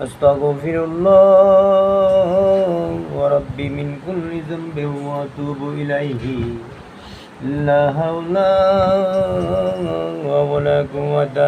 أستغفر الله ربي من كل ذنب وأتوب إليه. لا حول ولا قوة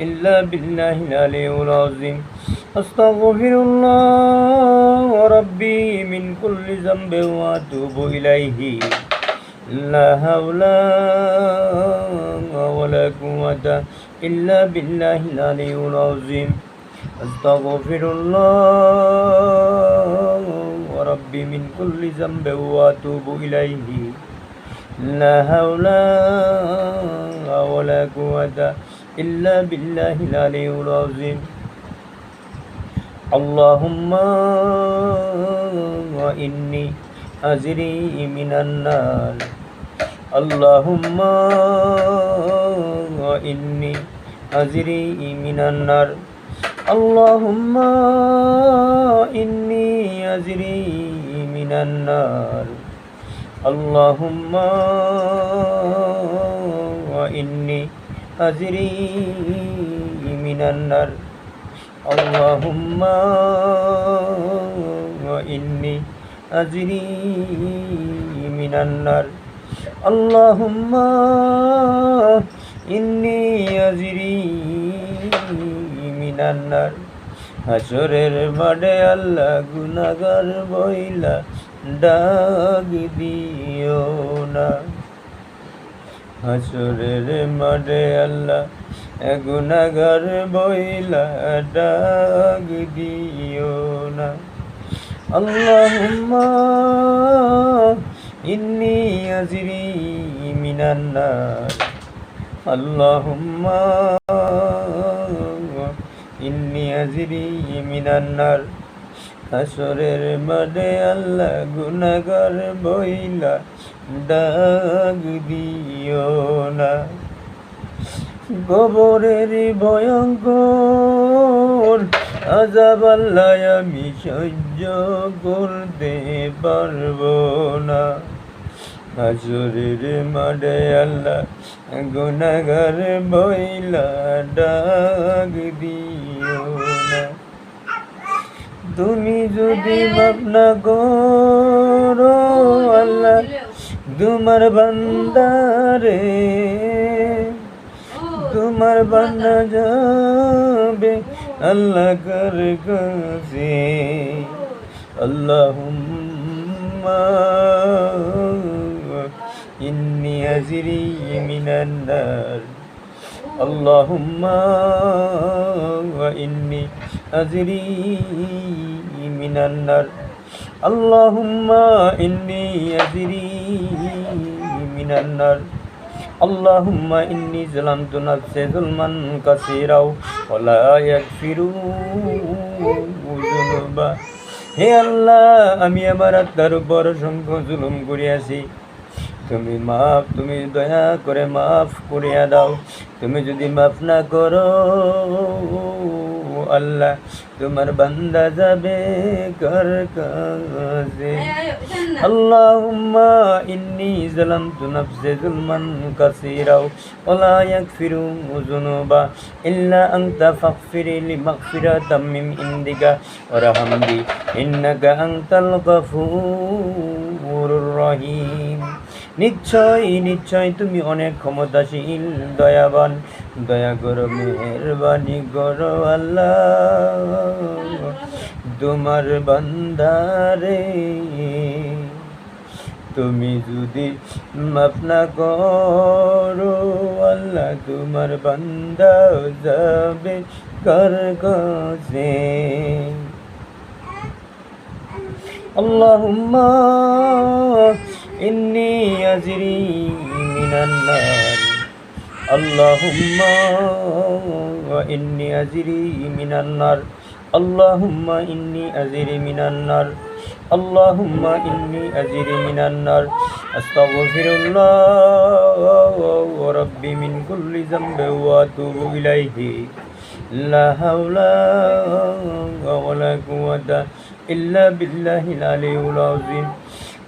إلا بالله العلي العظيم. أستغفر الله ربي من كل ذنب وأتوب إليه. لا حول ولا قوة إلا بالله العلي العظيم. أستغفر الله ربي من كل ذنب وأتوب إليه لا حول ولا قوة إلا بالله العلي العظيم اللهم إني أجري من النار اللهم إني أجري من النار اللهم إني أجري من النار اللهم وإني أجري من النار اللهم وإني أجري من النار اللهم إني أجري ডান্নার হাসরের মাঠে আল্লাহ গুনাগার বইলা ডাক দিও না। হাসরের মাঠে আল্লাহ গুনাগার বইলা ডাক দিও না। আল্লাহুম্মা ইন্নি আজিরি মিনান্নার আল্লাহুম্মা ইন্নি আজরি মিনান নার হাসরের মাঠে আল্লাহ গুনাগার বইলা ডাক দিও না। গোবরের ভয়ঙ্কর আজাব আল্লাহ আমি সহ্য করতে পারব না। হাজরের মাঠে আল্লাহ গুনাগার বইলা ডাক দিও তুমি যদি ভাবনা করো আল্লাহ, তোমার বান্দারে তোমার বান্না যাবে আল্লাহ কর কাছে। আল্লাহুম্মা ইন্নি আজরি মিনান নার اللهم وإني أجري من النار اللهم إني أجري من النار اللهم إني ظلمت نفسي ظلما كثيرا ولا يغفر الذنوب হে আল্লাহ আমি আমার আত্মার উপর অসংখ্য জুলুম করিয়াছি তুমি মাফ, তুমি দয়া করে মাফ করিয়া দাও। তুমি যদি মাফ না করো, আল্লাহ তোমার বান্দা যাবে কার কাছে? আল্লাহুম্মা ইন্নি যালামতু নাফসি যুলমান কাসীরা ওয়া ইয়াগফিরু যুনুবা ইল্লা আনতা ফাগফির লি মাগফিরাতাম মিন ইনদিকা ওয়ারহামনি ইন্নাকা আনতাল গফুরুর রহিম। নিশ্চয় নিশ্চয় তুমি অনেক ক্ষমতাশীল, দয়াবান। দয়া করো মেহরবানি করো আল্লাহ। তোমার বন্ধারে তুমি যদি আপনা করো আল্লাহ, তোমার বান্দা যাবে কর আল্লাহ আল্লাহুম্মা ইন্নি আজরি মিনান্নার আল্লাহুম্মা ইন্নি আজরি মিনান্নার আল্লাহুম্মা ইন্নি আজরি মিনান্নার اللهم إني أجري من النار أستغفر الله ربي من كل ذنب وأتوب إليه لا حول ولا قوة إلا بالله العلي العظيم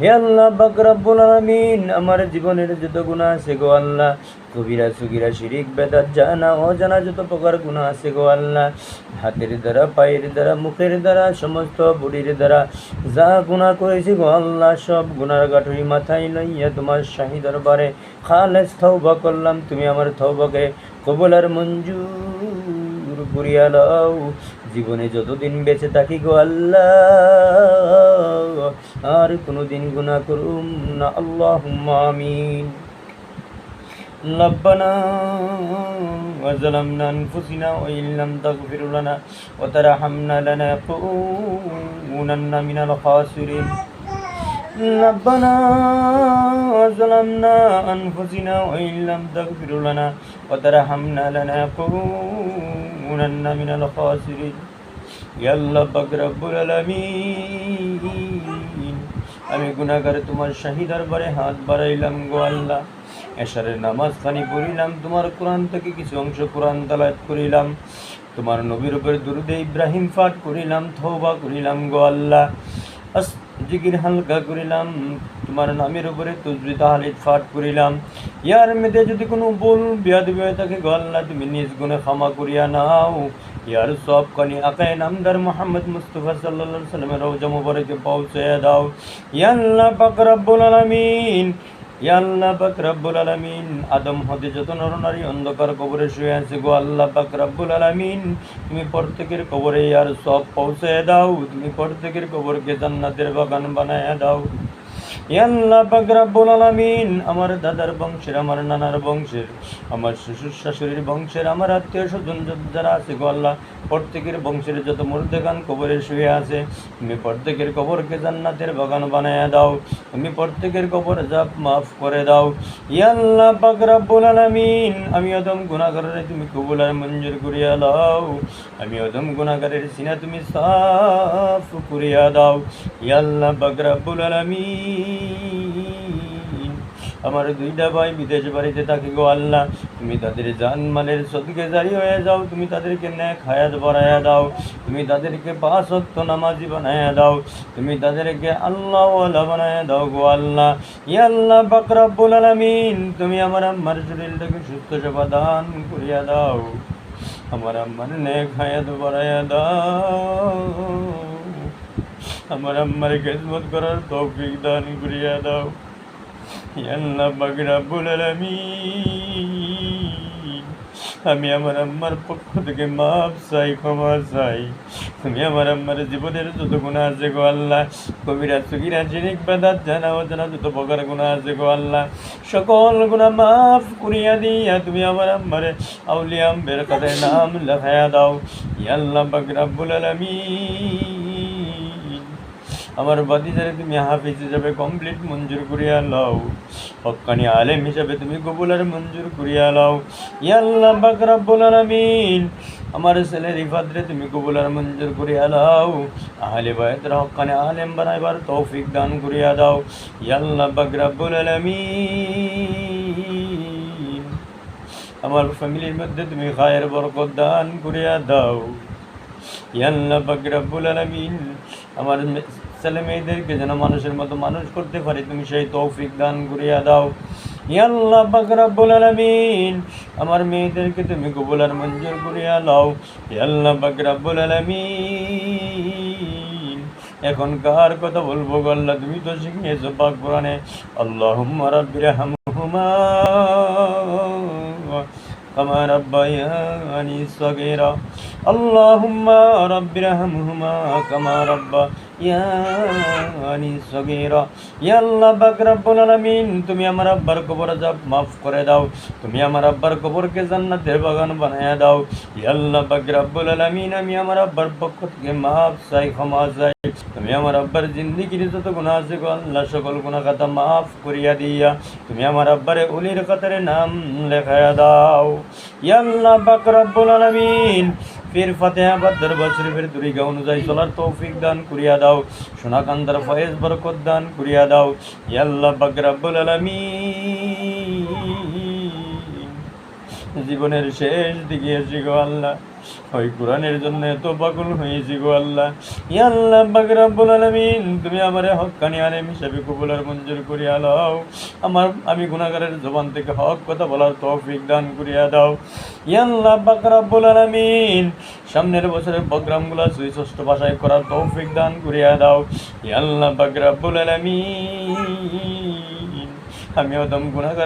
হে আল্লাহ বাকরাবুল আলমিন, আমার জীবনের যত গুণা আছে গো আল্লাহ, কবিরা সুগিরা শিরিক, বেদাত, জানা, অজানা যত প্রকার গুণা আছে গো আল্লাহ, হাতের দ্বারা, পায়ের দ্বারা, মুখের দ্বারা, সমস্ত বুড়ির দ্বারা, যা গুণা করেছি গো আল্লাহ, সব গুনার গাঠুরি মাথায় লইয়া তোমার শাহী দরবারে খালেস থৌবা করলাম। তুমি আমার থৌবাকে কবলার মঞ্জুর করিয়া লও জীবনে যতদিন বেঁচে থাকি গো আল্লাহ আর কোনোদিন গুণা করুম না আল্লাহ আমিন ربنا وظلمنا أنفسنا وإن لم تغفر لنا وترحمنا لنكونن من الخاسرين ربنا وظلمنا أنفسنا وإن لم تغفر لنا وترحمنا لنكونن من الخاسرين يا الله পাক রব্বুল আলামিন আমি গুনাহগার তোমার শাহী দরবারে হাত বাড়াইলাম গো আল্লাহ। এশারের নামাজ খানি পড়িলাম, তোমার কোরআন থেকে কিছু অংশ কোরআন তালাত করিলাম। তোমার নবীর উপরে দুরুদে ইব্রাহিম পাঠ করিলাম থৌবা করিলাম গো আল্লাহ। জিকির হালকা করিলাম, তোমার নামের উপরে তসবি তাহালিদ পাঠ করিলাম। ইয়ার মেয়েদের যদি কোনো বল বিয়াদ হয়ে থাকে গো আল্লাহ, তুমি নিজ গুণে ক্ষমা করিয়া নাও। ইয়ার সব কানি আকায় নামদার মোহাম্মদ মুস্তফা আলাইহি সাল্লামের রওজা মুবারকে পৌঁছে দাও। ইয়া আল্লাহ পাক রব্বুল আলামিন আল্লাহ পাক রব্বুল আলামিন, আদম হতে যত নরনারী অন্ধকার কবরে শুয়ে আছে গো আল্লাহ পাক রব্বুল আলামিন, তুমি প্রত্যেকের কবরে ইয়ার সব পৌঁছে দাও। তুমি প্রত্যেকের কবরকে জান্নাতের বাগান বানায় দাও। আল্লাহ পাক রব্বুল আলামিন। আমার দাদার বংশের, আমার নানার বংশের, আমার শ্বশুর শাশুড়ির বংশের, আমার আত্মীয় স্বজন যারা আছে গো আল্লাহ, প্রত্যেকের বংশের যত মুর্দেগান কবরে শুয়ে আছে, তুমি প্রত্যেকের কবরকে জান্নাতের বাগান বানায় দাও, তুমি প্রত্যেকের কবর জাপ মাফ করে দাও। আল্লাহ পাক রব্বুল আলামিন, আমি অদম গুনাহগারের তুমি কবুল মঞ্জুর করিয়া দাও। আমি অদম গুনাহগারের সিনা তুমি সাফ করিয়া দাও। ইয়া আল্লাহ পাক রব্বুল আলামিন। আমার দুইটা ভাই বিদেশ বাড়িতে থাকে গো আল্লাহ। তুমি তাদের জান মালের সদকে জারি হয়ে যাও, তুমি তাদেরকে ন্যাক হায়াত বাড়াইয়া দাও, তুমি তাদেরকে পাঁচ অক্ত নামাজি বানাইয়া দাও, তুমি তাদেরকে আল্লাহ বানাইয়া দাও গো আল্লাহ। ইয়া আল্লাহ বাকরাবুল আলামিন, তুমি আমার আম্মার শরীরটাকে সুস্থ সেবা দান করিয়া দাও। আমার আম্মার ন্যাক হায়াত বাড়াইয়া দাও। আমার আম্মার খেদমত করার তৌফিক দান করিয়া দাও। আল্লাহ বাগরাবুল আলামিন। আমি আমার আম্মার পক্ষ থেকে মাপ চাই, ক্ষমা চাই। তুমি আমার আম্মার জীবনের যত গুণা আছে গো আল্লাহ কবিরা সুগিরা জিনিক বেদাত জানা ও জানা যত প্রকার গুণা আছে গো আল্লাহ, সকল গুণা মাফ করিয়া দিয়া তুমি আমার আম্মারে আউলিয়াম বের কাদের নাম লেখায়া দাও। ইয়াল্লাহ বাগরাবুল আলামিন। আমার বাদিদারে তুমি হাফিজ হিসাবে কমপ্লিট মঞ্জুর করিয়া লও। হক্কানি আলেম হিসাবে তুমি কবুলার মঞ্জুর করিয়া লও। ইয়াল্লাহ পাক রব্বুল আলামিন, আমার ছেলে রিফাদরে তুমি কবুলার মঞ্জুর করিয়া লও। আহলে বায়তের হক্কানি আলেম বানাইবার তৌফিক দান করিয়া দাও। ইয়াল্লাহ পাক রব্বুল আলামিন, আমার ফ্যামিলির মধ্যে তুমি খায়ের বরকত দান করিয়া দাও। ইয়াল্লাহ পাক রব্বুল আলামিন, আমার ছেলে মেয়েদেরকে যেন মানুষের মতো মানুষ করতে পারি তুমি সেই তৌফিক দান করিয়া দাও ইয়াল্লাহ পাক রব্বুল আলামিন আমার মেয়েদেরকে তুমি কবুলার মঞ্জুর করিয়া লাও ইয়াল্লাহ পাক রব্বুল আলামিন এখন কার কথা বলবো গো আল্লাহ তুমি তো শিখিয়েছো পাক কোরআনে আল্লাহুম্মা রাব্বির হামহুমা كما ربياني صغيرا اللهم رب ارحمهما كما ربياني আলামিন, তুমি আমার আব্বার কবর মাফ করে দাও। তুমি আমার আব্বার কবরকে জান্নাতের বাগান বানায়া দাও। ইয়া আল্লাহ পাক রব্বুল আমি আমার আব্বার মাফ চাই, ক্ষমা চাই। তুমি আমার আব্বার জিন্দিগির গুনাহ আছে গো, আল্লাহ সকল গুনাহ খাতা মাফ করিয়া দিয়া। তুমি আমার আব্বারে উলির কাতারে নাম লেখায়া দাও। ইয়া আল্লাহ পাক রব্বুল আলামিন পীর ফাতেহা বা দরবার শরীফের তরিকা অনুযায়ী চলার তৌফিক দান, করিয়া দাও। সোনাকান্দার ফয়েজ বরকত দান, করিয়া দাও। ইয়াল্লা আল্লাহ আলমী জীবনের শেষ দিকে এসে আল্লাহ। ওই কোরআনের জন্য এত পাগল হয়েছি গো আল্লাহ। ইয়া আল্লাহ, পাক রব্বুল আলামিন, তুমি আমারে হক্কানি আলেম হিসাবে কবুলার মঞ্জুর করিয়া লও আমার, আমি গুনাহগারের জবান থেকে হক কথা বলার তৌফিক দান করিয়া দাও। ইয়া আল্লাহ, পাক রব্বুল আলামিন, সামনের বছরের প্রোগ্রামগুলো সুস্পষ্ট ভাষায় করার তৌফিক দান করিয়া দাও। ইয়া আল্লাহ, পাক রব্বুল আলামিন আমি অদম গুনাহগার